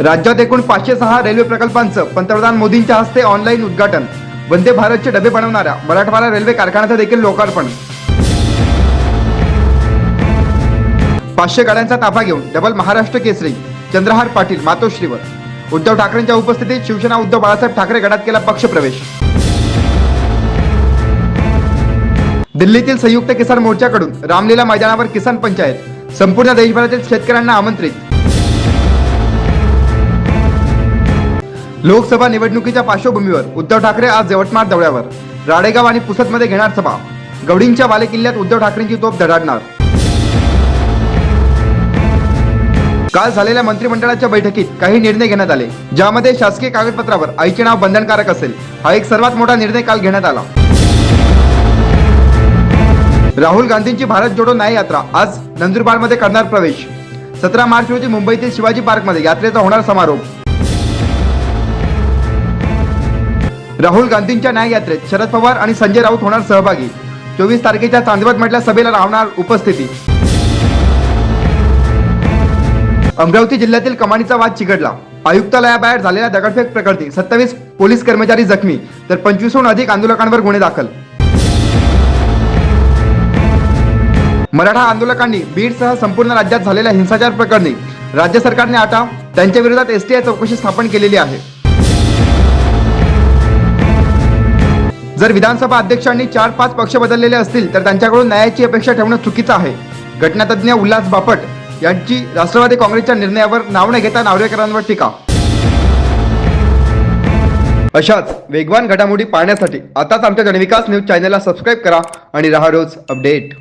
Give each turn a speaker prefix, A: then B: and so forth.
A: राज्यात एकूण पाचशे सहा रेल्वे प्रकल्पांचं पंतप्रधान मोदींच्या हस्ते ऑनलाईन उद्घाटन. वंदे भारतचे डबे बनवणाऱ्या मराठवाडा रेल्वे कारखान्याचं देखील लोकार्पण. पाचशे गाड्यांचा ताफा घेऊन डबल महाराष्ट्र केसरी चंद्रहार पाटील मातोश्रीवर उद्धव ठाकरेंच्या उपस्थितीत शिवसेना उद्धव बाळासाहेब ठाकरे गटात केला पक्षप्रवेश. दिल्लीतील संयुक्त किसान मोर्चाकडून रामलीला मैदानावर किसान पंचायत. संपूर्ण देशभरातील शेतकऱ्यांना आमंत्रित. लोकसभा निवडणुकीच्या पार्श्वभूमीवर उद्धव ठाकरे आज यवतमाळ दौऱ्यावर. राडेगाव आणि पुसदमध्ये घेणार सभा. गवडींच्या बालेकिल्ल्यात उद्धव ठाकरेंची तोप धडाडणार. काल झालेल्या मंत्रिमंडळाच्या बैठकीत काही निर्णय घेण्यात आले ज्यामध्ये शासकीय कागदपत्रावर आईचे नाव बंधनकारक असेल हा एक सर्वात मोठा निर्णय काल घेण्यात आला. राहुल गांधींची भारत जोडो न्याय यात्रा आज नंदुरबारमध्ये करणार प्रवेश. सतरा मार्च रोजी मुंबईतील शिवाजी पार्कमध्ये यात्रेचा होणार समारोप. राहुल गांधींच्या न्याय यात्रेत शरद पवार आणि संजय राऊत होणार सहभागी. चोवीस तारखेच्या चांदवड मधल्या सभेला राहणार उपस्थिती. अमरावती जिल्ह्यातील कमानीचा वाद चिघडला. आयुक्तालयाबाहेर झालेल्या दगडफेक प्रकरणी सत्तावीस पोलीस कर्मचारी जखमी तर पंचवीसहून अधिक आंदोलकांवर गुन्हे दाखल. मराठा आंदोलकांनी बीडसह संपूर्ण राज्यात झालेल्या हिंसाचार प्रकरणी राज्य सरकारने आता त्यांच्या विरोधात एसटीआय चौकशी स्थापन केलेली आहे. जर विधानसभा अध्यक्षांनी चार पाच पक्ष बदललेले असतील तर त्यांच्याकडून न्यायाची अपेक्षा ठेवणं चुकीचं आहे. घटनातज्ञ उल्हास बापट यांची राष्ट्रवादी काँग्रेसच्या निर्णयावर नाव न घेता नावरेकरांवर टीका. अशाच वेगवान घडामोडी पाहण्यासाठी आताच आमच्या जनविकास न्यूज चॅनलला सबस्क्राईब करा आणि राहा रोज अपडेट.